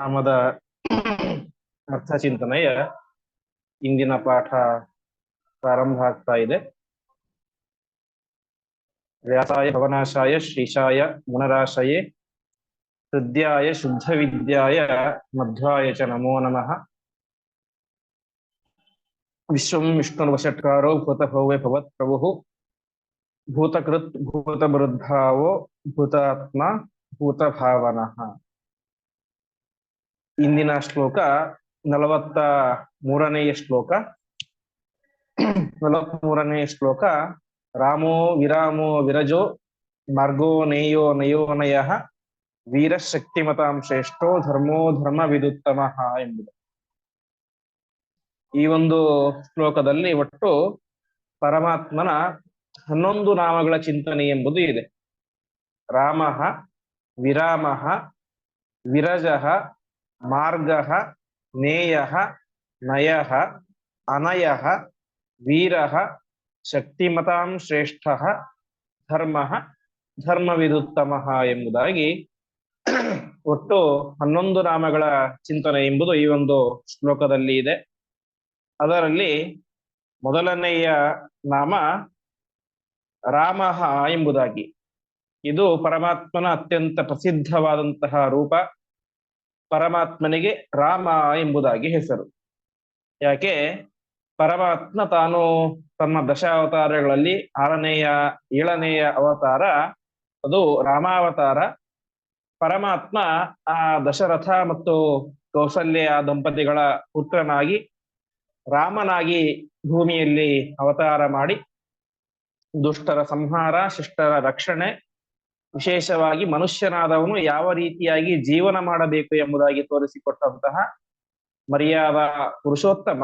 ನಾಮದ ಅರ್ಥಚಿಂತನೆಯ ಇಂದಿನ ಪಾಠ ಪ್ರಾರಂಭ ಆಗ್ತಾ ಇದೆ ವ್ಯಾಸಾಯ ಭವನಾಶಾಯ ಶ್ರೀಶಾಯ ಮುನರಾಶಯೇ ಹೃದಯಾಯ ಶುದ್ಧ ವಿದ್ಯಾಯ ಮಧ್ವಾಯ ಚ ನಮೋ ನಮಃ ವಿಶ್ವಂ ವಿಷ್ಣುರ್ವಷಟ್ಕಾರೋ ಭೂತಭವ್ಯ ಭವತ್ ಪ್ರಭು ಭೂತಕೃತ್ ಭೂತಬೃದ್ಧಾವೋ ಭೂತಾತ್ಮ ಭೂತಭಾವನಃ ಇಂದಿನ ಶ್ಲೋಕ ನಲವತ್ತ ಮೂರನೆಯ ಶ್ಲೋಕ. ನಲವತ್ತ್ ಮೂರನೆಯ ಶ್ಲೋಕ, ರಾಮೋ ವಿರಾಮೋ ವಿರಜೋ ಮಾರ್ಗೋ ನೇಯೋ ನಯೋನಯ ವೀರಶಕ್ತಿಮತಾಂ ಶ್ರೇಷ್ಠೋ ಧರ್ಮೋ ಧರ್ಮ ವಿದುತ್ತಮ ಎಂಬುದು. ಈ ಒಂದು ಶ್ಲೋಕದಲ್ಲಿ ಒಟ್ಟು ಪರಮಾತ್ಮನ ಹನ್ನೊಂದು ನಾಮಗಳ ಚಿಂತನೆ ಎಂಬುದು ಇದೆ. ರಾಮ, ವಿರಾಮ, ವಿರಜ ಮಾರ್ಗ, ನೇಯ, ನಯ, ಅನಯ, ವೀರ, ಶಕ್ತಿಮತಾಂ ಶ್ರೇಷ್ಠ, ಧರ್ಮ, ಧರ್ಮವಿದುತ್ತಮ ಎಂಬುದಾಗಿ ಒಟ್ಟು ಹನ್ನೊಂದು ನಾಮಗಳ ಚಿಂತನೆ ಎಂಬುದು ಈ ಒಂದು ಶ್ಲೋಕದಲ್ಲಿ ಇದೆ. ಅದರಲ್ಲಿ ಮೊದಲನೆಯ ನಾಮ ರಾಮ ಎಂಬುದಾಗಿ. ಇದು ಪರಮಾತ್ಮನ ಅತ್ಯಂತ ಪ್ರಸಿದ್ಧವಾದಂತಹ ರೂಪ. ಪರಮಾತ್ಮನಿಗೆ ರಾಮ ಎಂಬುದಾಗಿ ಹೆಸರು. ಯಾಕೆ? ಪರಮಾತ್ಮ ತಾನು ತನ್ನ ದಶಾವತಾರಗಳಲ್ಲಿ ಆರನೆಯ, ಏಳನೆಯ ಅವತಾರ, ಅದು ರಾಮಾವತಾರ. ಪರಮಾತ್ಮ ಆ ದಶರಥ ಮತ್ತು ಕೌಸಲ್ಯ ದಂಪತಿಗಳ ಪುತ್ರನಾಗಿ ರಾಮನಾಗಿ ಭೂಮಿಯಲ್ಲಿ ಅವತಾರ ಮಾಡಿ ದುಷ್ಟರ ಸಂಹಾರ, ಶಿಷ್ಟರ ರಕ್ಷಣೆ ವಿಶೇಷವಾಗಿ ಮನುಷ್ಯನಾದವನು ಯಾವ ರೀತಿಯಾಗಿ ಜೀವನ ಮಾಡಬೇಕು ಎಂಬುದಾಗಿ ತೋರಿಸಿಕೊಟ್ಟಂತಹ ಮರ್ಯಾದ ಪುರುಷೋತ್ತಮ.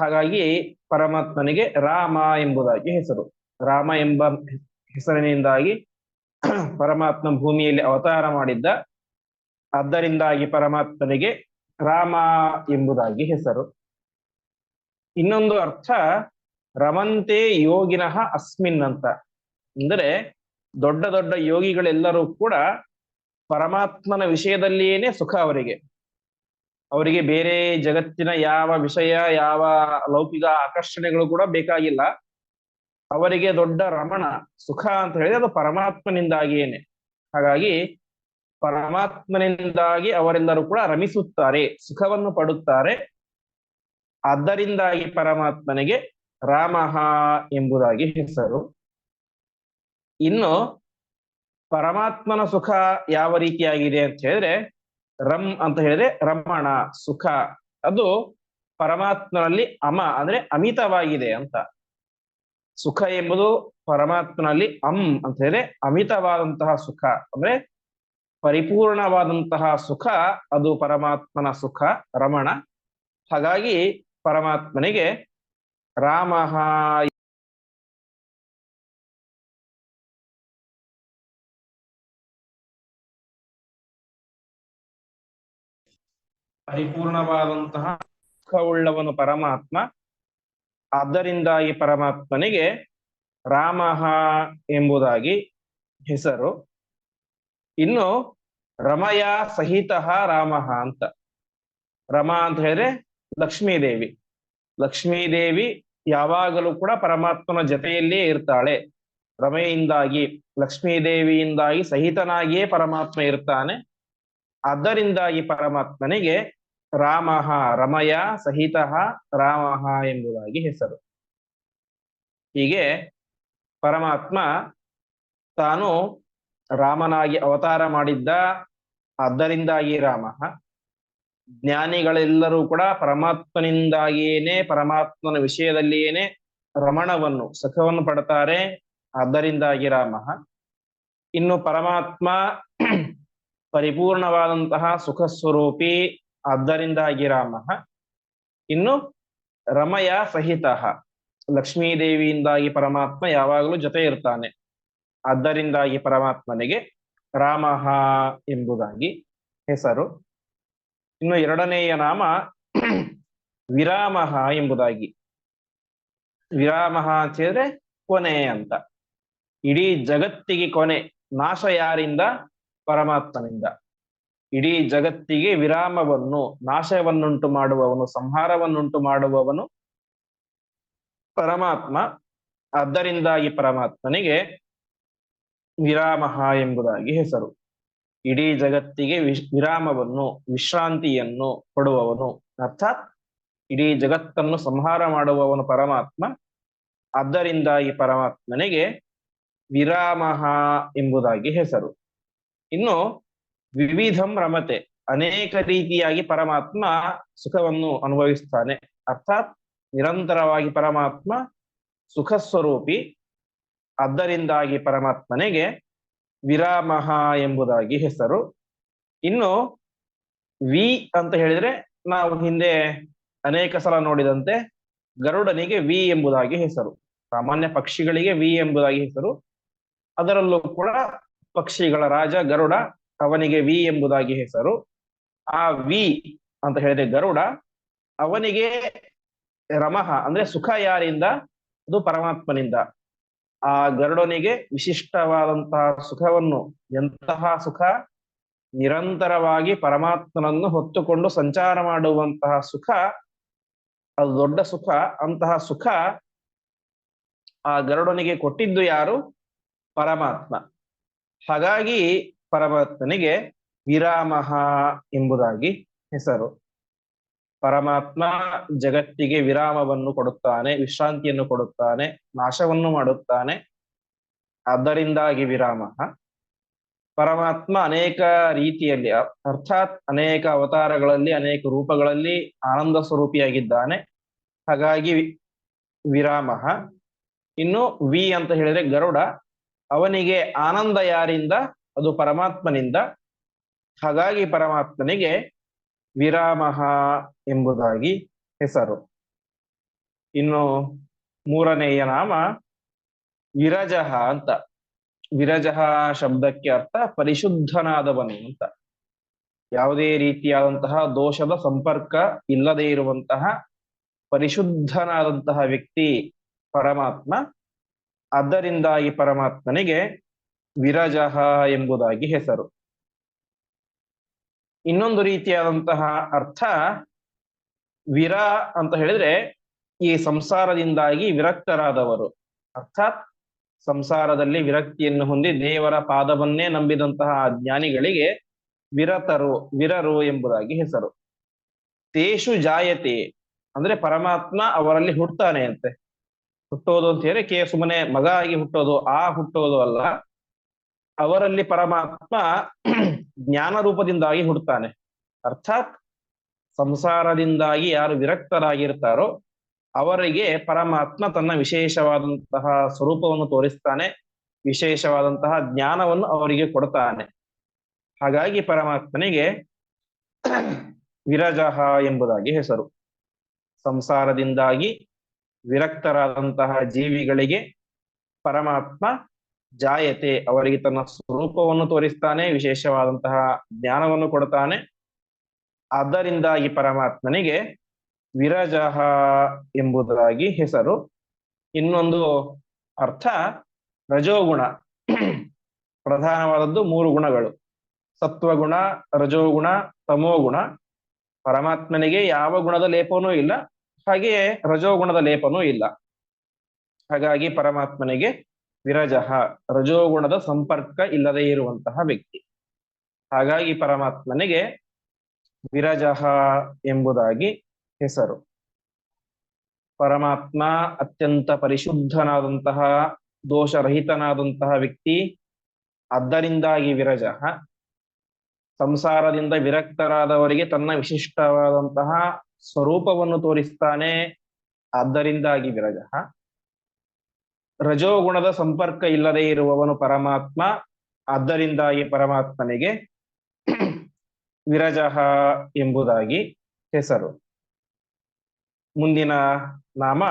ಹಾಗಾಗಿ ಪರಮಾತ್ಮನಿಗೆ ರಾಮ ಎಂಬುದಾಗಿ ಹೆಸರು. ರಾಮ ಎಂಬ ಹೆಸರಿನಿಂದಾಗಿ ಪರಮಾತ್ಮ ಭೂಮಿಯಲ್ಲಿ ಅವತಾರ ಮಾಡಿದ್ದ. ಆದ್ದರಿಂದಾಗಿ ಪರಮಾತ್ಮನಿಗೆ ರಾಮ ಎಂಬುದಾಗಿ ಹೆಸರು. ಇನ್ನೊಂದು ಅರ್ಥ, ರಮಂತೆ ಯೋಗಿನಃ ಅಸ್ಮಿನ್ ಅಂತ. ಅಂದರೆ ದೊಡ್ಡ ದೊಡ್ಡ ಯೋಗಿಗಳೆಲ್ಲರೂ ಕೂಡ ಪರಮಾತ್ಮನ ವಿಷಯದಲ್ಲಿಯೇನೆ ಸುಖ ಅವರಿಗೆ. ಅವರಿಗೆ ಬೇರೆ ಜಗತ್ತಿನ ಯಾವ ವಿಷಯ, ಯಾವ ಲೌಕಿಕ ಆಕರ್ಷಣೆಗಳು ಕೂಡ ಬೇಕಾಗಿಲ್ಲ. ಅವರಿಗೆ ದೊಡ್ಡ ರಮಣ, ಸುಖ ಅಂತ ಹೇಳಿದ್ರೆ ಅದು ಪರಮಾತ್ಮನಿಂದಾಗಿಯೇನೆ. ಹಾಗಾಗಿ ಪರಮಾತ್ಮನಿಂದಾಗಿ ಅವರೆಲ್ಲರೂ ಕೂಡ ರಮಿಸುತ್ತಾರೆ, ಸುಖವನ್ನು ಪಡುತ್ತಾರೆ. ಆದ್ದರಿಂದಾಗಿ ಪರಮಾತ್ಮನಿಗೆ ರಾಮಹ ಎಂಬುದಾಗಿ ಹೆಸರು. ಇನ್ನು ಪರಮಾತ್ಮನ ಸುಖ ಯಾವ ರೀತಿಯಾಗಿದೆ ಅಂತ ಹೇಳಿದ್ರೆ ರಮ್ ಅಂತ ಹೇಳಿದ್ರೆ ರಮಣ, ಸುಖ. ಅದು ಪರಮಾತ್ಮನಲ್ಲಿ ಅಮ, ಅಂದ್ರೆ ಅಮಿತವಾಗಿದೆ ಅಂತ. ಸುಖ ಎಂಬುದು ಪರಮಾತ್ಮನಲ್ಲಿ ಅಂ ಅಂತ ಹೇಳಿದ್ರೆ ಅಮಿತವಾದಂತಹ ಸುಖ. ಅಂದ್ರೆ ಪರಿಪೂರ್ಣವಾದಂತಹ ಸುಖ, ಅದು ಪರಮಾತ್ಮನ ಸುಖ, ರಮಣ. ಹಾಗಾಗಿ ಪರಮಾತ್ಮನಿಗೆ ರಾಮ ಪರಿಪೂರ್ಣವಾದಂತಹ ಸುಖವುಳ್ಳವನು ಪರಮಾತ್ಮ. ಆದ್ದರಿಂದಾಗಿ ಪರಮಾತ್ಮನಿಗೆ ರಾಮ ಎಂಬುದಾಗಿ ಹೆಸರು. ಇನ್ನು ರಮಯ ಸಹಿತ ರಾಮ ಅಂತ. ರಮ ಅಂತ ಹೇಳಿದ್ರೆ ಲಕ್ಷ್ಮೀದೇವಿ. ಲಕ್ಷ್ಮೀದೇವಿ ಯಾವಾಗಲೂ ಕೂಡ ಪರಮಾತ್ಮನ ಜೊತೆಯಲ್ಲೇ ಇರ್ತಾಳೆ. ರಮೆಯಿಂದಾಗಿ, ಲಕ್ಷ್ಮೀದೇವಿಯಿಂದಾಗಿ ಸಹಿತನಾಗಿಯೇ ಪರಮಾತ್ಮ ಇರ್ತಾನೆ. ಅದರಿಂದಾಗಿ ಪರಮಾತ್ಮನಿಗೆ ರಾಮ, ರಮಯ ಸಹಿತ ರಾಮ ಎಂಬುದಾಗಿ ಹೆಸರು. ಹೀಗೆ ಪರಮಾತ್ಮ ತಾನು ರಾಮನಾಗಿ ಅವತಾರ ಮಾಡಿದ್ದ, ಆದ್ದರಿಂದಾಗಿ ರಾಮ, ಜ್ಞಾನಿಗಳೆಲ್ಲರೂ ಕೂಡ ಪರಮಾತ್ಮನಿಂದಾಗಿಯೇನೆ, ಪರಮಾತ್ಮನ ವಿಷಯದಲ್ಲಿಯೇನೆ ರಮಣವನ್ನು, ಸುಖವನ್ನು ಪಡ್ತಾರೆ, ಆದ್ದರಿಂದಾಗಿ ರಾಮ. ಇನ್ನು ಪರಮಾತ್ಮ ಪರಿಪೂರ್ಣವಾದಂತಹ ಸುಖ ಸ್ವರೂಪಿ ಆದ್ದರಿಂದಾಗಿ ರಾಮ ಇನ್ನು ರಮಯ ಸಹಿತ. ಲಕ್ಷ್ಮೀದೇವಿಯಿಂದಾಗಿ ಪರಮಾತ್ಮ ಯಾವಾಗಲೂ ಜೊತೆ ಇರ್ತಾನೆ. ಆದ್ದರಿಂದಾಗಿ ಪರಮಾತ್ಮನಿಗೆ ರಾಮ ಎಂಬುದಾಗಿ ಹೆಸರು. ಇನ್ನು ಎರಡನೆಯ ನಾಮ ವಿರಾಮ ಎಂಬುದಾಗಿ. ವಿರಾಮ ಅಂತ ಹೇಳಿದ್ರೆ ಕೊನೆ ಅಂತ. ಇಡೀ ಜಗತ್ತಿಗೆ ಕೊನೆ. ನಾಶ ಯಾರಿಂದ? ಪರಮಾತ್ಮನಿಂದ. ಇಡೀ ಜಗತ್ತಿಗೆ ವಿರಾಮವನ್ನು, ನಾಶವನ್ನುಂಟು ಮಾಡುವವನು, ಸಂಹಾರವನ್ನುಂಟು ಮಾಡುವವನು ಪರಮಾತ್ಮ. ಆದ್ದರಿಂದಾಗಿ ಪರಮಾತ್ಮನಿಗೆ ವಿರಾಮ ಎಂಬುದಾಗಿ ಹೆಸರು. ಇಡೀ ಜಗತ್ತಿಗೆ ವಿರಾಮವನ್ನು, ವಿಶ್ರಾಂತಿಯನ್ನು ಕೊಡುವವನು. ಅರ್ಥಾತ್ ಇಡೀ ಜಗತ್ತನ್ನು ಸಂಹಾರ ಮಾಡುವವನು ಪರಮಾತ್ಮ. ಆದ್ದರಿಂದಾಗಿ ಪರಮಾತ್ಮನಿಗೆ ವಿರಾಮಹ ಎಂಬುದಾಗಿ ಹೆಸರು. ಇನ್ನು ವಿವಿಧಂ ರಮತೆ. ಅನೇಕ ರೀತಿಯಾಗಿ ಪರಮಾತ್ಮ ಸುಖವನ್ನು ಅನುಭವಿಸ್ತಾನೆ. ಅರ್ಥಾತ್ ನಿರಂತರವಾಗಿ ಪರಮಾತ್ಮ ಸುಖ ಸ್ವರೂಪಿ ಆದ್ದರಿಂದಾಗಿ ಪರಮಾತ್ಮನಿಗೆ ವಿರಾಮ ಎಂಬುದಾಗಿ ಹೆಸರು. ಇನ್ನು ವಿ ಅಂತ ಹೇಳಿದ್ರೆ ನಾವು ಹಿಂದೆ ಅನೇಕ ಸಲ ನೋಡಿದಂತೆ ಗರುಡನಿಗೆ ವಿ ಎಂಬುದಾಗಿ ಹೆಸರು. ಸಾಮಾನ್ಯ ಪಕ್ಷಿಗಳಿಗೆ ವಿ ಎಂಬುದಾಗಿ ಹೆಸರು. ಅದರಲ್ಲೂ ಕೂಡ ಪಕ್ಷಿಗಳ ರಾಜ ಗರುಡ ಅವನಿಗೆ ವಿ ಎಂಬುದಾಗಿ ಹೆಸರು. ಆ ವಿ ಅಂತ ಹೇಳಿದ್ರೆ ಗರುಡ. ಅವನಿಗೆ ರಮಃ ಅಂದ್ರೆ ಸುಖ ಯಾರಿಂದ? ಅದು ಪರಮಾತ್ಮನಿಂದ. ಆ ಗರುಡನಿಗೆ ವಿಶಿಷ್ಟವಾದಂತಹ ಸುಖವನ್ನು, ಎಂತಹ ಸುಖ? ನಿರಂತರವಾಗಿ ಪರಮಾತ್ಮನನ್ನು ಹೊತ್ತುಕೊಂಡು ಸಂಚಾರ ಮಾಡುವಂತಹ ಸುಖ. ಅದು ದೊಡ್ಡ ಸುಖ. ಅಂತಹ ಸುಖ ಆ ಗರುಡನಿಗೆ ಕೊಟ್ಟಿದ್ದು ಯಾರು? ಪರಮಾತ್ಮ. ಹಾಗಾಗಿ ಪರಮಾತ್ಮನಿಗೆ ವಿರಾಮಹ ಎಂಬುದಾಗಿ ಹೆಸರು. ಪರಮಾತ್ಮ ಜಗತ್ತಿಗೆ ವಿರಾಮವನ್ನು ಕೊಡುತ್ತಾನೆ, ವಿಶ್ರಾಂತಿಯನ್ನು ಕೊಡುತ್ತಾನೆ, ನಾಶವನ್ನು ಮಾಡುತ್ತಾನೆ. ಅದರಿಂದಾಗಿ ವಿರಾಮ. ಪರಮಾತ್ಮ ಅನೇಕ ರೀತಿಯಲ್ಲಿ, ಅರ್ಥಾತ್ ಅನೇಕ ಅವತಾರಗಳಲ್ಲಿ, ಅನೇಕ ರೂಪಗಳಲ್ಲಿ ಆನಂದ ಸ್ವರೂಪಿಯಾಗಿದ್ದಾನೆ. ಹಾಗಾಗಿ ವಿರಾಮ. ಇನ್ನು ವಿ ಅಂತ ಹೇಳಿದ್ರೆ ಗರುಡ. ಅವನಿಗೆ ಆನಂದ ಯಾರಿಂದ? ಅದು ಪರಮಾತ್ಮನಿಂದ. ಹಾಗಾಗಿ ಪರಮಾತ್ಮನಿಗೆ ವಿರಾಮಹ ಎಂಬುದಾಗಿ ಹೆಸರು. ಇನ್ನು ಮೂರನೆಯ ನಾಮ ವಿರಜಃ ಅಂತ. ವಿರಜಃ ಶಬ್ದಕ್ಕೆ ಅರ್ಥ ಪರಿಶುದ್ಧನಾದವನು ಅಂತ. ಯಾವುದೇ ರೀತಿಯಾದಂತಹ ದೋಷದ ಸಂಪರ್ಕ ಇಲ್ಲದೆ ಇರುವಂತಹ ಪರಿಶುದ್ಧನಾದಂತಹ ವ್ಯಕ್ತಿ ಪರಮಾತ್ಮ. ಆದ್ದರಿಂದ ಈ ಪರಮಾತ್ಮನಿಗೆ ವಿರಜಃ ಎಂಬುದಾಗಿ ಹೆಸರು. ಇನ್ನೊಂದು ರೀತಿಯಾದಂತಹ ಅರ್ಥ ವಿರ ಅಂತ ಹೇಳಿದ್ರೆ ಈ ಸಂಸಾರದಿಂದಾಗಿ ವಿರಕ್ತರಾದವರು. ಅರ್ಥಾತ್ ಸಂಸಾರದಲ್ಲಿ ವಿರಕ್ತಿಯನ್ನು ಹೊಂದಿ ದೇವರ ಪಾದವನ್ನೇ ನಂಬಿದಂತಹ ಜ್ಞಾನಿಗಳಿಗೆ ವಿರತರು, ವಿರರು ಎಂಬುದಾಗಿ ಹೆಸರು. ತೇಷು ಜಾಯತೆ, ಅಂದ್ರೆ ಪರಮಾತ್ಮ ಅವರಲ್ಲಿ ಹುಟ್ಟತಾನೆ ಅಂತೆ. ಹುಟ್ಟೋದು ಅಂತ ಹೇಳಿ ಕೇ ಸುಮ್ಮನೆ ಮಗ ಆಗಿ ಹುಟ್ಟೋದು, ಆ ಹುಟ್ಟೋದು ಅಲ್ಲ. ಅವರಲ್ಲಿ ಪರಮಾತ್ಮ ಜ್ಞಾನ ರೂಪದಿಂದಾಗಿ ಹುಡ್ತಾನೆ ಅರ್ಥಾತ್ ಸಂಸಾರದಿಂದಾಗಿ ಯಾರು ವಿರಕ್ತರಾಗಿರ್ತಾರೋ ಅವರಿಗೆ ಪರಮಾತ್ಮ ತನ್ನ ವಿಶೇಷವಾದಂತಹ ಸ್ವರೂಪವನ್ನು ತೋರಿಸ್ತಾನೆ, ವಿಶೇಷವಾದಂತಹ ಜ್ಞಾನವನ್ನು ಅವರಿಗೆ ಕೊಡ್ತಾನೆ. ಹಾಗಾಗಿ ಪರಮಾತ್ಮನಿಗೆ ವಿರಜಃ ಎಂಬುದಾಗಿ ಹೆಸರು. ಸಂಸಾರದಿಂದಾಗಿ ವಿರಕ್ತರಾದಂತಹ ಜೀವಿಗಳಿಗೆ ಪರಮಾತ್ಮ ಜಾಯತೆ ಅವರಿಗೆ ತನ್ನ ಸ್ವರೂಪವನ್ನು ತೋರಿಸ್ತಾನೆ, ವಿಶೇಷವಾದಂತಹ ಜ್ಞಾನವನ್ನು ಕೊಡ್ತಾನೆ. ಈ ಪರಮಾತ್ಮನಿಗೆ ವಿರಜಃ ಎಂಬುದಾಗಿ ಹೆಸರು. ಇನ್ನೊಂದು ಅರ್ಥ, ರಜೋಗುಣ. ಪ್ರಧಾನವಾದದ್ದು ಮೂರು ಗುಣಗಳು. ಸತ್ವಗುಣ, ರಜೋಗುಣ, ತಮೋಗುಣ. ಪರಮಾತ್ಮನಿಗೆ ಯಾವ ಗುಣದ ಲೇಪನೂ ಇಲ್ಲ, ಹಾಗೆಯೇ ರಜೋಗುಣದ ಲೇಪನೂ ಇಲ್ಲ. ಹಾಗಾಗಿ ಪರಮಾತ್ಮನಿಗೆ ವಿರಜಃ ರಜೋಗುಣದ ಸಂಪರ್ಕ ಇಲ್ಲದೆ ಇರುವಂತಹ ವ್ಯಕ್ತಿ. ಹಾಗಾಗಿ ಪರಮಾತ್ಮನಿಗೆ ವಿರಜಃ ಎಂಬುದಾಗಿ ಹೆಸರು. ಪರಮಾತ್ಮ ಅತ್ಯಂತ ಪರಿಶುದ್ಧನಾದಂತಹ, ದೋಷರಹಿತನಾದಂತಹ ವ್ಯಕ್ತಿ. ಅದರಿಂದಾಗಿ ವಿರಜಃ ಸಂಸಾರದಿಂದ ವಿರಕ್ತರಾದವರಿಗೆ ತನ್ನ ವಿಶಿಷ್ಟವಾದಂತಹ ಸ್ವರೂಪವನ್ನು ತೋರಿಸ್ತಾನೆ. ಆದ್ದರಿಂದಾಗಿ ವಿರಜಃ ರಜೋಗುಣದ ಸಂಪರ್ಕ ಇಲ್ಲದೆ ಇರುವವನು ಪರಮಾತ್ಮ ಆದ್ದರಿಂದಾಗಿ ಪರಮಾತ್ಮನಿಗೆ ವಿರಜಃ ಎಂಬುದಾಗಿ ಹೆಸರು. ಮುಂದಿನ ನಾಮ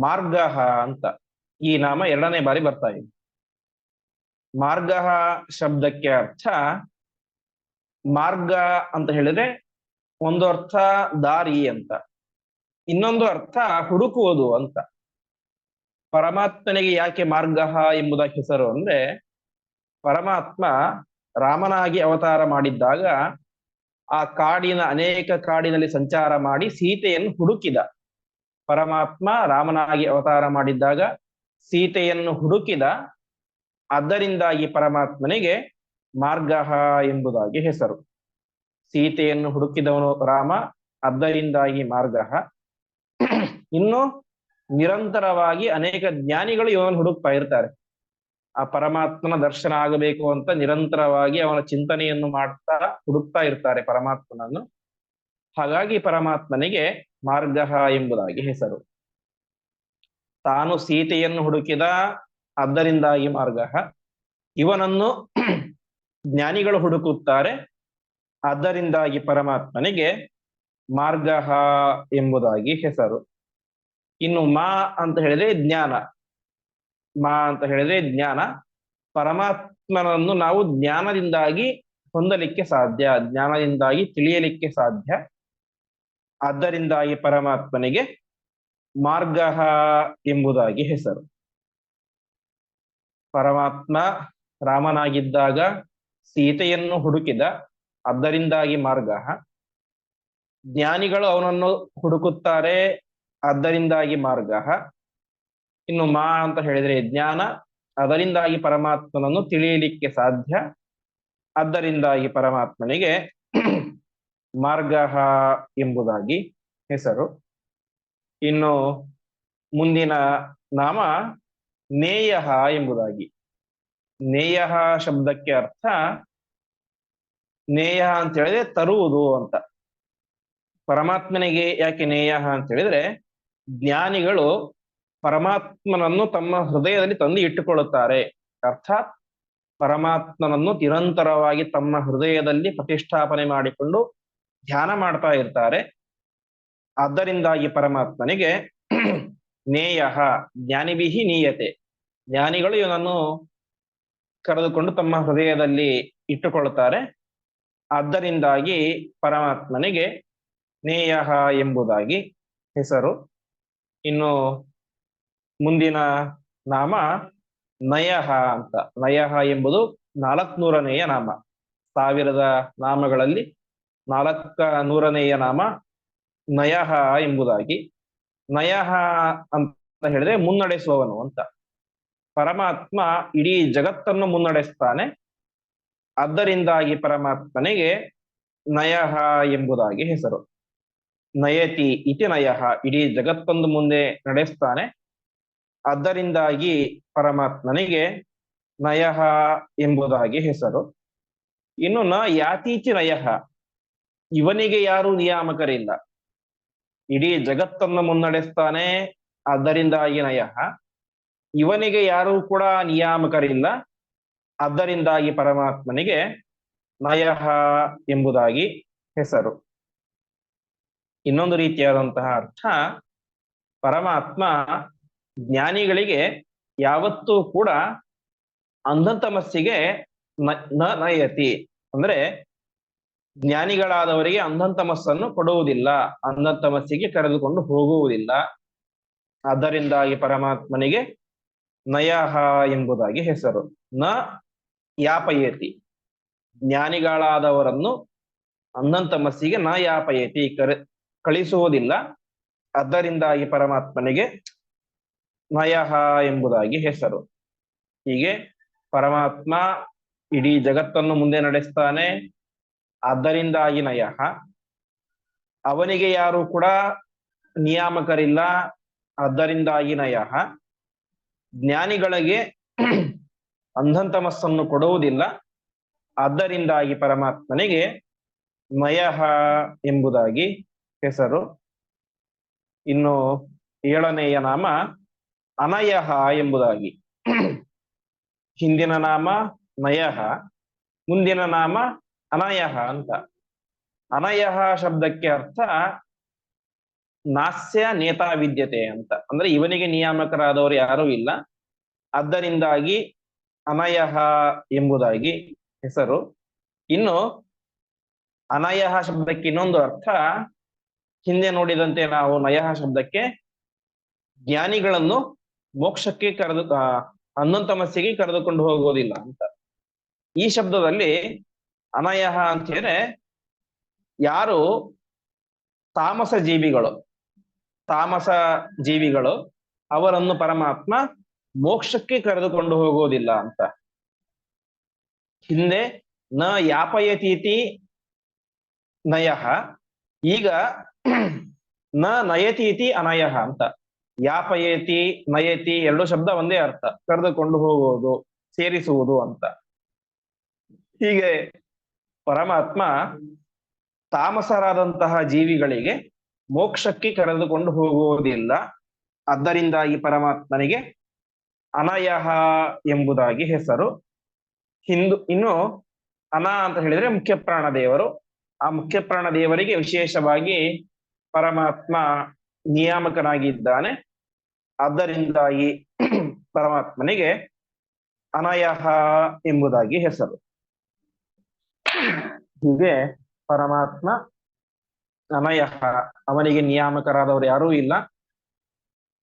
ಮಾರ್ಗ ಅಂತ. ಈ ನಾಮ ಎರಡನೇ ಬಾರಿ ಬರ್ತಾ ಇದೆ. ಮಾರ್ಗ ಶಬ್ದಕ್ಕೆ ಅರ್ಥ ಮಾರ್ಗ ಅಂತ ಹೇಳಿದ್ರೆ ಒಂದು ಅರ್ಥ ದಾರಿ ಅಂತ. ಇನ್ನೊಂದು ಅರ್ಥ ಹುಡುಕುವುದು ಅಂತ. ಪರಮಾತ್ಮನಿಗೆ ಯಾಕೆ ಮಾರ್ಗ ಎಂಬುದಕ್ಕೆ ಹೆಸರು ಅಂದ್ರೆ ಪರಮಾತ್ಮ ರಾಮನಾಗಿ ಅವತಾರ ಮಾಡಿದ್ದಾಗ ಆ ಕಾಡಿನ ಅನೇಕ ಕಾಡಿನಲ್ಲಿ ಸಂಚಾರ ಮಾಡಿ ಸೀತೆಯನ್ನು ಹುಡುಕಿದ. ಪರಮಾತ್ಮ ರಾಮನಾಗಿ ಅವತಾರ ಮಾಡಿದ್ದಾಗ ಸೀತೆಯನ್ನು ಹುಡುಕಿದ. ಅದರಿಂದಾಗಿ ಪರಮಾತ್ಮನಿಗೆ ಮಾರ್ಗ ಎಂಬುದಾಗಿ ಹೆಸರು. ಸೀತೆಯನ್ನು ಹುಡುಕಿದವನು ರಾಮ, ಅದರಿಂದಾಗಿ ಮಾರ್ಗ ಇನ್ನು ನಿರಂತರವಾಗಿ ಅನೇಕ ಜ್ಞಾನಿಗಳು ಇವನನ್ನು ಹುಡುಕ್ತಾ ಇರ್ತಾರೆ. ಆ ಪರಮಾತ್ಮನ ದರ್ಶನ ಆಗಬೇಕು ಅಂತ ನಿರಂತರವಾಗಿ ಅವನ ಚಿಂತನೆಯನ್ನು ಮಾಡ್ತಾ ಹುಡುಕ್ತಾ ಇರ್ತಾರೆ ಪರಮಾತ್ಮನನ್ನು. ಹಾಗಾಗಿ ಪರಮಾತ್ಮನಿಗೆ ಮಾರ್ಗ ಎಂಬುದಾಗಿ ಹೆಸರು. ತಾನು ಸೀತೆಯನ್ನು ಹುಡುಕಿದ ಅದರಿಂದಾಗಿ ಮಾರ್ಗ. ಇವನನ್ನು ಜ್ಞಾನಿಗಳು ಹುಡುಕುತ್ತಾರೆ. ಅದರಿಂದಾಗಿ ಪರಮಾತ್ಮನಿಗೆ ಮಾರ್ಗ ಎಂಬುದಾಗಿ ಹೆಸರು. ಇನ್ನು ಮಾ ಅಂತ ಹೇಳಿದ್ರೆ ಜ್ಞಾನ. ಮಾ ಅಂತ ಹೇಳಿದ್ರೆ ಜ್ಞಾನ. ಪರಮಾತ್ಮನನ್ನು ನಾವು ಜ್ಞಾನದಿಂದಾಗಿ ಹೊಂದಲಿಕ್ಕೆ ಸಾಧ್ಯ, ಜ್ಞಾನದಿಂದಾಗಿ ತಿಳಿಯಲಿಕ್ಕೆ ಸಾಧ್ಯ. ಆದ್ದರಿಂದಾಗಿ ಪರಮಾತ್ಮನಿಗೆ ಮಾರ್ಗ ಎಂಬುದಾಗಿ ಹೆಸರು. ಪರಮಾತ್ಮ ರಾಮನಾಗಿದ್ದಾಗ ಸೀತೆಯನ್ನು ಹುಡುಕಿದ ಅದರಿಂದಾಗಿ ಮಾರ್ಗ. ಜ್ಞಾನಿಗಳು ಅವನನ್ನು ಹುಡುಕುತ್ತಾರೆ ಅದರಿಂದಾಗಿ ಮಾರ್ಗ. ಇನ್ನು ಮಾ ಅಂತ ಹೇಳಿದ್ರೆ ಜ್ಞಾನ, ಅದರಿಂದಾಗಿ ಪರಮಾತ್ಮನನ್ನು ತಿಳಿಯಲಿಕ್ಕೆ ಸಾಧ್ಯ, ಅದರಿಂದಾಗಿ ಪರಮಾತ್ಮನಿಗೆ ಮಾರ್ಗ ಎಂಬುದಾಗಿ ಹೆಸರು. ಇನ್ನು ಮುಂದಿನ ನಾಮ ನೇಯ ಎಂಬುದಾಗಿ. ನೇಯ ಶಬ್ದಕ್ಕೆ ಅರ್ಥ ನೇಯ ಅಂತ ಹೇಳಿದ್ರೆ ತರುವುದು ಅಂತ. ಪರಮಾತ್ಮನಿಗೆ ಯಾಕೆ ನೇಯ ಅಂತ ಹೇಳಿದ್ರೆ ಜ್ಞಾನಿಗಳು ಪರಮಾತ್ಮನನ್ನು ತಮ್ಮ ಹೃದಯದಲ್ಲಿ ತಂದು ಇಟ್ಟುಕೊಳ್ಳುತ್ತಾರೆ. ಅರ್ಥಾತ್ ಪರಮಾತ್ಮನನ್ನು ನಿರಂತರವಾಗಿ ತಮ್ಮ ಹೃದಯದಲ್ಲಿ ಪ್ರತಿಷ್ಠಾಪನೆ ಮಾಡಿಕೊಂಡು ಧ್ಯಾನ ಮಾಡ್ತಾ ಇರ್ತಾರೆ. ಆದ್ದರಿಂದಾಗಿ ಪರಮಾತ್ಮನಿಗೆ ನೇಯ ಜ್ಞಾನಿಬಿಹಿ ನೀಯತೆ. ಜ್ಞಾನಿಗಳು ಇವನನ್ನು ಕರೆದುಕೊಂಡು ತಮ್ಮ ಹೃದಯದಲ್ಲಿ ಇಟ್ಟುಕೊಳ್ಳುತ್ತಾರೆ. ಆದ್ದರಿಂದಾಗಿ ಪರಮಾತ್ಮನಿಗೆ ನೇಯ ಎಂಬುದಾಗಿ ಹೆಸರು. ಇನ್ನು ಮುಂದಿನ ನಾಮ ನಯಹ ಅಂತ. ನಯಹ ಎಂಬುದು ನಾಲ್ಕನೂರನೆಯ ನಾಮ. ಸಾವಿರದ ನಾಮಗಳಲ್ಲಿ ನಾಲ್ಕ ನೂರನೆಯ ನಾಮ ನಯಹ ಎಂಬುದಾಗಿ. ನಯಹ ಅಂತ ಹೇಳಿದ್ರೆ ಮುನ್ನಡೆಸುವವನು ಅಂತ. ಪರಮಾತ್ಮ ಇಡೀ ಜಗತ್ತನ್ನು ಮುನ್ನಡೆಸ್ತಾನೆ. ಅದರಿಂದಾಗಿ ಪರಮಾತ್ಮನಿಗೆ ನಯಹ ಎಂಬುದಾಗಿ ಹೆಸರು. ನಯತಿ ಇತಿ ನಯಃ. ಇಡೀ ಜಗತ್ತೊಂದು ಮುಂದೆ ನಡೆಸ್ತಾನೆ. ಅದರಿಂದಾಗಿ ಪರಮಾತ್ಮನಿಗೆ ನಯಃ ಎಂಬುದಾಗಿ ಹೆಸರು. ಇನ್ನು ನ ಯಾತೀಚಿ ನಯಃ. ಇವನಿಗೆ ಯಾರು ನಿಯಾಮಕರಿಲ್ಲ. ಇಡೀ ಜಗತ್ತನ್ನು ಮುನ್ನಡೆಸ್ತಾನೆ, ಅದರಿಂದಾಗಿ ನಯಃ. ಇವನಿಗೆ ಯಾರು ಕೂಡ ನಿಯಾಮಕರಿಲ್ಲ. ಅದರಿಂದಾಗಿ ಪರಮಾತ್ಮನಿಗೆ ನಯಃ ಎಂಬುದಾಗಿ ಹೆಸರು. ಇನ್ನೊಂದು ರೀತಿಯಾದಂತಹ ಅರ್ಥ ಪರಮಾತ್ಮ ಜ್ಞಾನಿಗಳಿಗೆ ಯಾವತ್ತೂ ಕೂಡ ಅಂಧಂತಮಸ್ಸಿಗೆ ನಯತಿ. ಅಂದ್ರೆ ಜ್ಞಾನಿಗಳಾದವರಿಗೆ ಅಂಧಂತಮಸ್ಸನ್ನು ಕೊಡುವುದಿಲ್ಲ. ಅಂಧಂತಮಸ್ಸಿಗೆ ಕರೆದುಕೊಂಡು ಹೋಗುವುದಿಲ್ಲ. ಅದರಿಂದಾಗಿ ಪರಮಾತ್ಮನಿಗೆ ನಯಹ ಎಂಬುದಾಗಿ ಹೆಸರು. ನ ಯಾಪಯತಿ. ಜ್ಞಾನಿಗಳಾದವರನ್ನು ಅಂಧಂತಮಸ್ಸಿಗೆ ನ ಯಾಪಯತಿ ಕರೆ ಕಳಿಸುವುದಿಲ್ಲ. ಅದರಿಂದಾಗಿ ಪರಮಾತ್ಮನಿಗೆ ನಯಃ ಎಂಬುದಾಗಿ ಹೆಸರು. ಹೀಗೆ ಪರಮಾತ್ಮ ಇಡೀ ಜಗತ್ತನ್ನು ಮುಂದೆ ನಡೆಸ್ತಾನೆ. ಅದರಿಂದಾಗಿ ನಯಃ. ಅವನಿಗೆ ಯಾರು ಕೂಡ ನಿಯಾಮಕರಿಲ್ಲ. ಅದರಿಂದಾಗಿ ನಯಃ. ಜ್ಞಾನಿಗಳಿಗೆ ಅಂಧಂತಮಸ್ಸನ್ನು ಕೊಡುವುದಿಲ್ಲ. ಅದರಿಂದಾಗಿ ಪರಮಾತ್ಮನಿಗೆ ನಯಃ ಎಂಬುದಾಗಿ ಹೆಸರು. ಇನ್ನು ಏಳನೆಯ ನಾಮ ಅನಯಹ ಎಂಬುದಾಗಿ. ಹಿಂದಿನ ನಾಮ ನಯಹ, ಮುಂದಿನ ನಾಮ ಅನಯಹ ಅಂತ. ಅನಯಹ ಶಬ್ದಕ್ಕೆ ಅರ್ಥ ನಾಸ್ಯ ನೇತಾ ವಿದ್ಯತೆ ಅಂತ. ಅಂದ್ರೆ ಇವನಿಗೆ ನಿಯಾಮಕರಾದವರು ಯಾರೂ ಇಲ್ಲ. ಅದರಿಂದಾಗಿ ಅನಯಹ ಎಂಬುದಾಗಿ ಹೆಸರು. ಇನ್ನು ಅನಯಹ ಶಬ್ದಕ್ಕೆ ಇನ್ನೊಂದು ಅರ್ಥ ಹಿಂದೆ ನೋಡಿದಂತೆ ನಾವು ನಯಃ ಶಬ್ದಕ್ಕೆ ಜ್ಞಾನಿಗಳನ್ನು ಮೋಕ್ಷಕ್ಕೆ ಕರೆದು ಅನ್ನಂತಮಸ್ಸಿಗೆ ಕರೆದುಕೊಂಡು ಹೋಗೋದಿಲ್ಲ ಅಂತ. ಈ ಶಬ್ದದಲ್ಲಿ ಅನಯಃ ಅಂತ ಹೇಳಿದ್ರೆ ಯಾರು ತಾಮಸ ಜೀವಿಗಳು ತಾಮಸ ಜೀವಿಗಳು ಅವರನ್ನು ಪರಮಾತ್ಮ ಮೋಕ್ಷಕ್ಕೆ ಕರೆದುಕೊಂಡು ಹೋಗೋದಿಲ್ಲ ಅಂತ. ಹಿಂದೆ ನ ಯಾಪಯತೀತಿ ನಯಃ ಈಗ ನ ನಯತಿ ಇತಿ ಅನಯಃ ಅಂತ. ಯಾಪಯತಿ, ನಯತಿ ಎರಡು ಶಬ್ದ ಒಂದೇ ಅರ್ಥ. ಕರೆದುಕೊಂಡು ಹೋಗುವುದು, ಸೇರಿಸುವುದು ಅಂತ. ಹೀಗೆ ಪರಮಾತ್ಮ ತಾಮಸರಾದಂತಹ ಜೀವಿಗಳಿಗೆ ಮೋಕ್ಷಕ್ಕೆ ಕರೆದುಕೊಂಡು ಹೋಗುವುದಿಲ್ಲ. ಅದರಿಂದಾಗಿ ಪರಮಾತ್ಮನಿಗೆ ಅನಯಹ ಎಂಬುದಾಗಿ ಹೆಸರು. ಹಿಂದು, ಇನ್ನು ಅನ ಅಂತ ಹೇಳಿದ್ರೆ ಮುಖ್ಯ ಪ್ರಾಣ ದೇವರು. ಆ ಮುಖ್ಯ ಪ್ರಾಣ ದೇವರಿಗೆ ವಿಶೇಷವಾಗಿ ಪರಮಾತ್ಮ ನಿಯಾಮಕನಾಗಿದ್ದಾನೆ. ಆದ್ದರಿಂದ ಈ ಪರಮಾತ್ಮನಿಗೆ ಅನಯಹ ಎಂಬುದಾಗಿ ಹೆಸರು. ಹೀಗೆ ಪರಮಾತ್ಮ ಅನಯಃ ಅವನಿಗೆ ನಿಯಾಮಕರಾದವರು ಯಾರೂ ಇಲ್ಲ.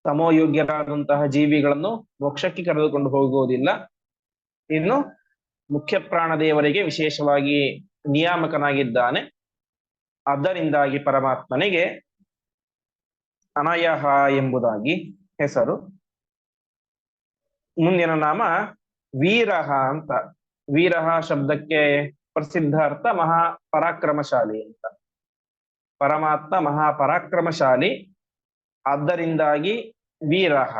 ತಮೋಯೋಗ್ಯರಾದಂತಹ ಜೀವಿಗಳನ್ನು ಮೋಕ್ಷಕ್ಕೆ ಕರೆದುಕೊಂಡು ಹೋಗುವುದಿಲ್ಲ. ಇನ್ನು ಮುಖ್ಯ ಪ್ರಾಣದೇವರಿಗೆ ವಿಶೇಷವಾಗಿ ನಿಯಾಮಕನಾಗಿದ್ದಾನೆ. ಆದ್ದರಿಂದಾಗಿ ಪರಮಾತ್ಮನಿಗೆ ಅನಯಹ ಎಂಬುದಾಗಿ ಹೆಸರು. ಮುಂದಿನ ನಾಮ ವೀರಹ ಅಂತ. ವೀರಹ ಶಬ್ದಕ್ಕೆ ಪ್ರಸಿದ್ಧ ಅರ್ಥ ಮಹಾ ಪರಾಕ್ರಮಶಾಲಿ ಅಂತ. ಪರಮಾತ್ಮ ಮಹಾ ಪರಾಕ್ರಮಶಾಲಿ. ಆದ್ದರಿಂದಾಗಿ ವೀರಹ.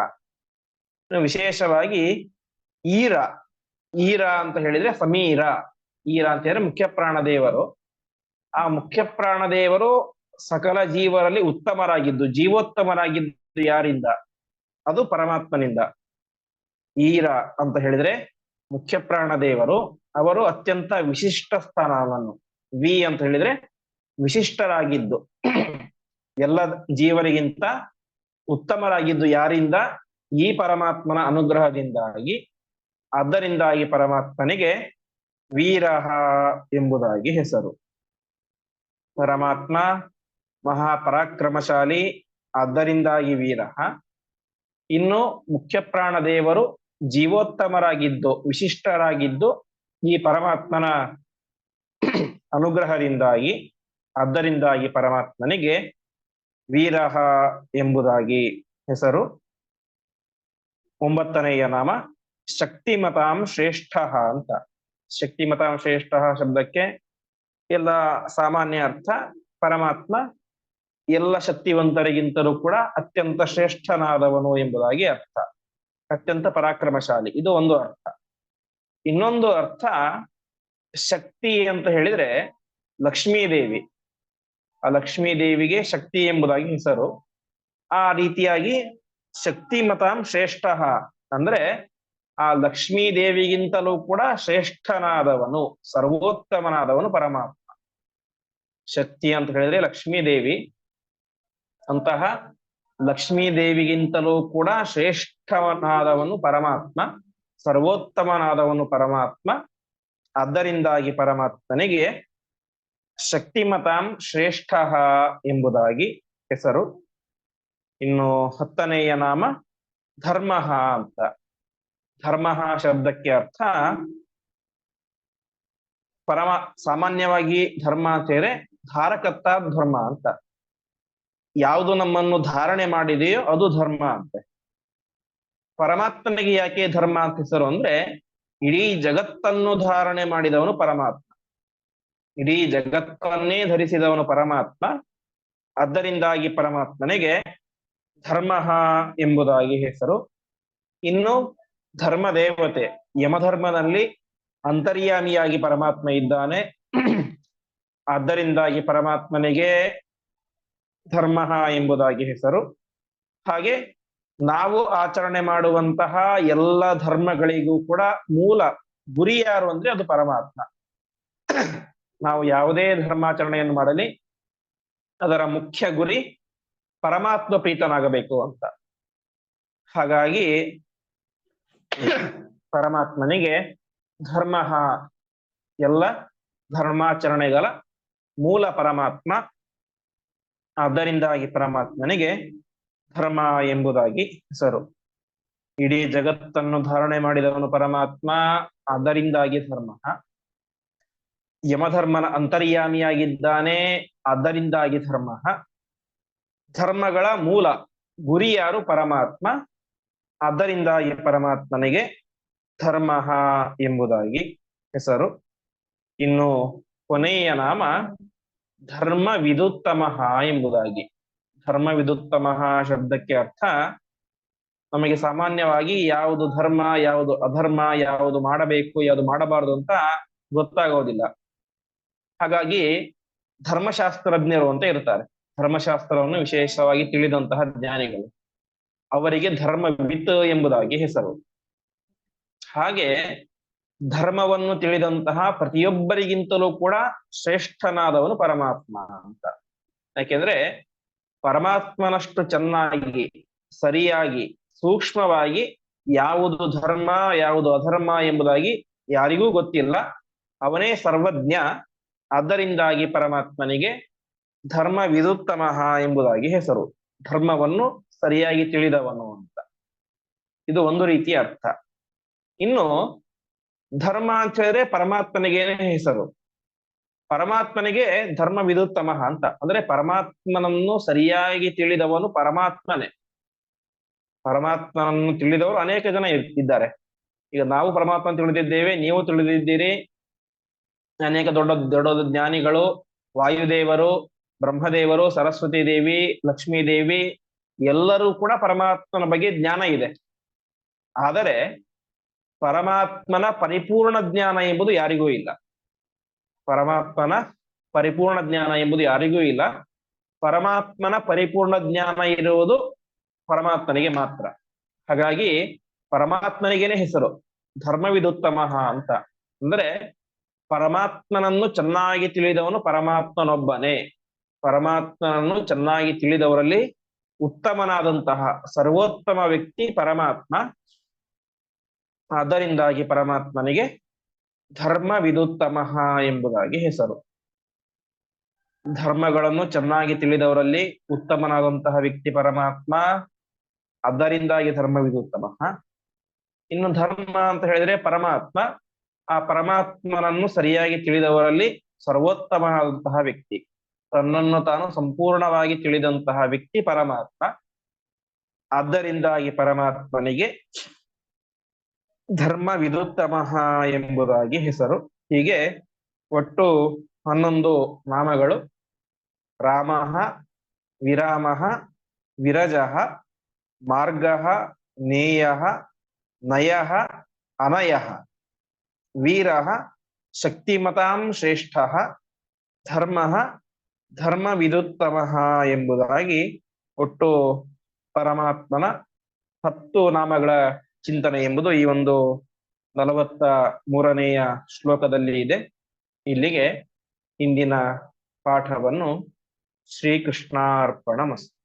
ವಿಶೇಷವಾಗಿ ಈರ. ಈರ ಅಂತ ಹೇಳಿದ್ರೆ ಸಮೀರ. ಈರ ಅಂತ ಹೇಳಿದ್ರೆ ಮುಖ್ಯ ಪ್ರಾಣ ದೇವರು ಆ ಮುಖ್ಯ ಪ್ರಾಣದೇವರು ಸಕಲ ಜೀವರಲ್ಲಿ ಉತ್ತಮರಾಗಿದ್ದು, ಜೀವೋತ್ತಮರಾಗಿದ್ದು ಯಾರಿಂದ? ಅದು ಪರಮಾತ್ಮನಿಂದ. ಈರ ಅಂತ ಹೇಳಿದ್ರೆ ಮುಖ್ಯ ಪ್ರಾಣದೇವರು, ಅವರು ಅತ್ಯಂತ ವಿಶಿಷ್ಟ ಸ್ಥಾನವನ್ನು, ವಿ ಅಂತ ಹೇಳಿದ್ರೆ ವಿಶಿಷ್ಟರಾಗಿದ್ದು. ಎಲ್ಲ ಜೀವರಿಗಿಂತ ಉತ್ತಮರಾಗಿದ್ದು ಯಾರಿಂದ? ಈ ಪರಮಾತ್ಮನ ಅನುಗ್ರಹದಿಂದಾಗಿ, ಅದರಿಂದಾಗಿ ಪರಮಾತ್ಮನಿಗೆ ವೀರಹ ಎಂಬುದಾಗಿ ಹೆಸರು. ಪರಮಾತ್ಮ ಮಹಾಪರಾಕ್ರಮಶಾಲಿ ಆದ್ದರಿಂದಾಗಿ ವೀರ. ಇನ್ನು ಮುಖ್ಯ ಪ್ರಾಣ ದೇವರು ಜೀವೋತ್ತಮರಾಗಿದ್ದು, ವಿಶಿಷ್ಟರಾಗಿದ್ದು ಈ ಪರಮಾತ್ಮನ ಅನುಗ್ರಹದಿಂದಾಗಿ ಆದ್ದರಿಂದಾಗಿ ಪರಮಾತ್ಮನಿಗೆ ವೀರಹ ಎಂಬುದಾಗಿ ಹೆಸರು. ಒಂಬತ್ತನೆಯ ನಾಮ, ಶಕ್ತಿಮತಾಂ ಶ್ರೇಷ್ಠ ಅಂತ. ಶಕ್ತಿಮತಾಂ ಶ್ರೇಷ್ಠ ಶಬ್ದಕ್ಕೆ ಎಲ್ಲ ಸಾಮಾನ್ಯ ಅರ್ಥ. ಪರಮಾತ್ಮ ಎಲ್ಲ ಶಕ್ತಿವಂತರಿಗಿಂತಲೂ ಕೂಡ ಅತ್ಯಂತ ಶ್ರೇಷ್ಠನಾದವನು ಎಂಬುದಾಗಿ ಅರ್ಥ. ಅತ್ಯಂತ ಪರಾಕ್ರಮಶಾಲಿ. ಇದು ಒಂದು ಅರ್ಥ. ಇನ್ನೊಂದು ಅರ್ಥ, ಶಕ್ತಿ ಅಂತ ಹೇಳಿದ್ರೆ ಲಕ್ಷ್ಮೀದೇವಿ. ಆ ಲಕ್ಷ್ಮೀದೇವಿಗೆ ಶಕ್ತಿ ಎಂಬುದಾಗಿ ಹೆಸರು. ಆ ರೀತಿಯಾಗಿ ಶಕ್ತಿ ಮತಾಂ ಶ್ರೇಷ್ಠ. ಅಂದ್ರೆ ಆ ಲಕ್ಷ್ಮೀ ದೇವಿಗಿಂತಲೂ ಕೂಡ ಶ್ರೇಷ್ಠನಾದವನು, ಸರ್ವೋತ್ತಮನಾದವನು ಪರಮಾತ್ಮ. ಶಕ್ತಿ ಅಂತ ಹೇಳಿದ್ರೆ ಲಕ್ಷ್ಮೀ ದೇವಿ. ಅಂತಹ ಲಕ್ಷ್ಮೀ ದೇವಿಗಿಂತಲೂ ಕೂಡ ಶ್ರೇಷ್ಠವನಾದವನು ಪರಮಾತ್ಮ, ಸರ್ವೋತ್ತಮನಾದವನು ಪರಮಾತ್ಮ. ಆದ್ದರಿಂದಾಗಿ ಪರಮಾತ್ಮನಿಗೆ ಶಕ್ತಿಮತಾಂ ಶ್ರೇಷ್ಠ ಎಂಬುದಾಗಿ ಹೆಸರು. ಇನ್ನು ಹತ್ತನೆಯ ನಾಮ ಧರ್ಮ ಅಂತ. ಧರ್ಮ ಶಬ್ದಕ್ಕೆ ಅರ್ಥ. ಪರಮ ಸಾಮಾನ್ಯವಾಗಿ ಧರ್ಮ ಹೇಳಿದ್ರೆ ಧಾರಕತ್ತ ಧರ್ಮ ಅಂತ. ಯಾವುದು ನಮ್ಮನ್ನು ಧಾರಣೆ ಮಾಡಿದೆಯೋ ಅದು ಧರ್ಮ ಅಂತೆ. ಪರಮಾತ್ಮನಿಗೆ ಯಾಕೆ ಧರ್ಮ ಅಂತ ಹೆಸರು ಅಂದ್ರೆ ಇಡೀ ಜಗತ್ತನ್ನು ಧಾರಣೆ ಮಾಡಿದವನು ಪರಮಾತ್ಮ. ಇಡೀ ಜಗತ್ತನ್ನೇ ಧರಿಸಿದವನು ಪರಮಾತ್ಮ. ಅದರಿಂದಾಗಿ ಪರಮಾತ್ಮನಿಗೆ ಧರ್ಮ ಎಂಬುದಾಗಿ ಹೆಸರು. ಇನ್ನು ಧರ್ಮ ದೇವತೆ ಯಮಧರ್ಮನಲ್ಲಿ ಅಂತರ್ಯಾಮಿಯಾಗಿ ಪರಮಾತ್ಮ ಇದ್ದಾನೆ. ಆದ್ದರಿಂದಾಗಿ ಪರಮಾತ್ಮನಿಗೆ ಧರ್ಮ ಎಂಬುದಾಗಿ ಹೆಸರು. ಹಾಗೆ ನಾವು ಆಚರಣೆ ಮಾಡುವಂತಹ ಎಲ್ಲ ಧರ್ಮಗಳಿಗೂ ಕೂಡ ಮೂಲ ಗುರಿ ಯಾರು ಅಂದ್ರೆ ಅದು ಪರಮಾತ್ಮ. ನಾವು ಯಾವುದೇ ಧರ್ಮಾಚರಣೆಯನ್ನು ಮಾಡಲಿ, ಅದರ ಮುಖ್ಯ ಗುರಿ ಪರಮಾತ್ಮ ಪ್ರೀತನಾಗಬೇಕು ಅಂತ. ಹಾಗಾಗಿ ಪರಮಾತ್ಮನಿಗೆ ಧರ್ಮ ಎಲ್ಲ ಧರ್ಮಾಚರಣೆಗಳ ಮೂಲ ಪರಮಾತ್ಮ. ಆದ್ದರಿಂದಾಗಿ ಪರಮಾತ್ಮನಿಗೆ ಧರ್ಮ ಎಂಬುದಾಗಿ ಹೆಸರು. ಇಡೀ ಜಗತ್ತನ್ನು ಧಾರಣೆ ಮಾಡಿದವನು ಪರಮಾತ್ಮ ಅದರಿಂದಾಗಿ ಧರ್ಮ. ಯಮಧರ್ಮನ ಅಂತರ್ಯಾಮಿಯಾಗಿದ್ದಾನೆ ಅದರಿಂದಾಗಿ ಧರ್ಮ. ಧರ್ಮಗಳ ಮೂಲ ಗುರಿ ಯಾರು? ಪರಮಾತ್ಮ. ಅದರಿಂದಾಗಿ ಪರಮಾತ್ಮನಿಗೆ ಧರ್ಮ ಎಂಬುದಾಗಿ ಹೆಸರು. ಇನ್ನು ಕೊನೆಯ ನಾಮ ಧರ್ಮ ವಿದುತ್ತಮ ಎಂಬುದಾಗಿ. ಧರ್ಮ ವಿದುತ್ತಮ ಶಬ್ದಕ್ಕೆ ಅರ್ಥ ನಮಗೆ ಸಾಮಾನ್ಯವಾಗಿ ಯಾವುದು ಧರ್ಮ, ಯಾವುದು ಅಧರ್ಮ, ಯಾವುದು ಮಾಡಬೇಕು, ಯಾವುದು ಮಾಡಬಾರದು ಅಂತ ಗೊತ್ತಾಗೋದಿಲ್ಲ. ಹಾಗಾಗಿ ಧರ್ಮಶಾಸ್ತ್ರಜ್ಞರು ಅಂತ ಇರ್ತಾರೆ. ಧರ್ಮಶಾಸ್ತ್ರವನ್ನು ವಿಶೇಷವಾಗಿ ತಿಳಿದಂತಹ ಜ್ಞಾನಿಗಳು. ಅವರಿಗೆ ಧರ್ಮವಿತ್ ಎಂಬುದಾಗಿ ಹೆಸರು. ಹಾಗೆ ಧರ್ಮವನ್ನು ತಿಳಿದಂತಹ ಪ್ರತಿಯೊಬ್ಬರಿಗಿಂತಲೂ ಕೂಡ ಶ್ರೇಷ್ಠನಾದವನು ಪರಮಾತ್ಮ ಅಂತ. ಯಾಕೆಂದ್ರೆ ಪರಮಾತ್ಮನಷ್ಟು ಚೆನ್ನಾಗಿ, ಸರಿಯಾಗಿ, ಸೂಕ್ಷ್ಮವಾಗಿ ಯಾವುದು ಧರ್ಮ, ಯಾವುದು ಅಧರ್ಮ ಎಂಬುದಾಗಿ ಯಾರಿಗೂ ಗೊತ್ತಿಲ್ಲ. ಅವನೇ ಸರ್ವಜ್ಞ, ಅದರಿಂದಾಗಿ ಪರಮಾತ್ಮನಿಗೆ ಧರ್ಮ ವಿದುತ್ತಮಃ ಎಂಬುದಾಗಿ ಹೆಸರು. ಧರ್ಮವನ್ನು ಸರಿಯಾಗಿ ತಿಳಿದವನು ಅಂತ. ಇದು ಒಂದು ರೀತಿಯ ಅರ್ಥ. ಇನ್ನು ಧರ್ಮ ಅಂತ ಹೇಳಿದ್ರೆ ಪರಮಾತ್ಮನಿಗೇನೆ ಹೆಸರು. ಪರಮಾತ್ಮನಿಗೆ ಧರ್ಮ ವಿದುತ್ತಮ ಅಂತ. ಅಂದ್ರೆ ಪರಮಾತ್ಮನನ್ನು ಸರಿಯಾಗಿ ತಿಳಿದವನು ಪರಮಾತ್ಮನೇ. ಪರಮಾತ್ಮನನ್ನು ತಿಳಿದವರು ಅನೇಕ ಜನ ಇದ್ದಾರೆ. ಈಗ ನಾವು ಪರಮಾತ್ಮ ತಿಳಿದಿದ್ದೇವೆ, ನೀವು ತಿಳಿದಿದ್ದೀರಿ. ಅನೇಕ ದೊಡ್ಡ ದೊಡ್ಡ ಜ್ಞಾನಿಗಳು, ವಾಯುದೇವರು, ಬ್ರಹ್ಮದೇವರು, ಸರಸ್ವತಿ ದೇವಿ, ಲಕ್ಷ್ಮೀ ದೇವಿ ಎಲ್ಲರೂ ಕೂಡ ಪರಮಾತ್ಮನ ಬಗ್ಗೆ ಜ್ಞಾನ ಇದೆ. ಆದರೆ ಪರಮಾತ್ಮನ ಪರಿಪೂರ್ಣ ಜ್ಞಾನ ಎಂಬುದು ಯಾರಿಗೂ ಇಲ್ಲ. ಪರಮಾತ್ಮನ ಪರಿಪೂರ್ಣ ಜ್ಞಾನ ಎಂಬುದು ಯಾರಿಗೂ ಇಲ್ಲ. ಪರಮಾತ್ಮನ ಪರಿಪೂರ್ಣ ಜ್ಞಾನ ಇರುವುದು ಪರಮಾತ್ಮನಿಗೆ ಮಾತ್ರ. ಹಾಗಾಗಿ ಪರಮಾತ್ಮನಿಗೇನೆ ಹೆಸರು. ಧರ್ಮವಿದುತ್ತಮ ಅಂತ. ಅಂದ್ರೆ ಪರಮಾತ್ಮನನ್ನು ಚೆನ್ನಾಗಿ ತಿಳಿದವನು ಪರಮಾತ್ಮನೊಬ್ಬನೇ. ಪರಮಾತ್ಮನನ್ನು ಚೆನ್ನಾಗಿ ತಿಳಿದವರಲ್ಲಿ ಉತ್ತಮನಾದಂತಹ ಸರ್ವೋತ್ತಮ ವ್ಯಕ್ತಿ ಪರಮಾತ್ಮ, ಅದರಿಂದಾಗಿ ಪರಮಾತ್ಮನಿಗೆ ಧರ್ಮ ವಿದುತ್ತಮ ಎಂಬುದಾಗಿ ಹೆಸರು. ಧರ್ಮಗಳನ್ನು ಚೆನ್ನಾಗಿ ತಿಳಿದವರಲ್ಲಿ ಉತ್ತಮನಾದಂತಹ ವ್ಯಕ್ತಿ ಪರಮಾತ್ಮ, ಅದರಿಂದಾಗಿ ಧರ್ಮ ವಿದುತ್ತಮ. ಇನ್ನು ಧರ್ಮ ಅಂತ ಹೇಳಿದ್ರೆ ಪರಮಾತ್ಮ, ಆ ಪರಮಾತ್ಮನನ್ನು ಸರಿಯಾಗಿ ತಿಳಿದವರಲ್ಲಿ ಸರ್ವೋತ್ತಮನಾದಂತಹ ವ್ಯಕ್ತಿ. ತನ್ನನ್ನು ತಾನು ಸಂಪೂರ್ಣವಾಗಿ ತಿಳಿದಂತಹ ವ್ಯಕ್ತಿ ಪರಮಾತ್ಮ. ಆದ್ದರಿಂದಾಗಿ ಪರಮಾತ್ಮನಿಗೆ ಧರ್ಮ ವಿದುತ್ತಮ ಎಂಬುದಾಗಿ ಹೆಸರು. ಹೀಗೆ ಒಟ್ಟು ಹನ್ನೊಂದು ನಾಮಗಳು. ರಾಮ, ವಿರಾಮ, ವಿರಜ, ಮಾರ್ಗ, ನೇಯ, ನಯ, ಅನಯ. ವೀರ, ಶಕ್ತಿಮತಾಂ ಶ್ರೇಷ್ಠ, ಧರ್ಮ ಧರ್ಮ ವಿದುತ್ತಮ ಎಂಬುದಾಗಿ ಒಟ್ಟು ಪರಮಾತ್ಮನ ಹತ್ತು ನಾಮಗಳ ಚಿಂತನೆ ಎಂಬುದು ಈ ಒಂದು ನಲವತ್ತ ಮೂರನೆಯ ಶ್ಲೋಕದಲ್ಲಿ ಇದೆ. ಇಲ್ಲಿಗೆ ಇಂದಿನ ಪಾಠವನ್ನು ಶ್ರೀಕೃಷ್ಣಾರ್ಪಣ ಮಸ್ತು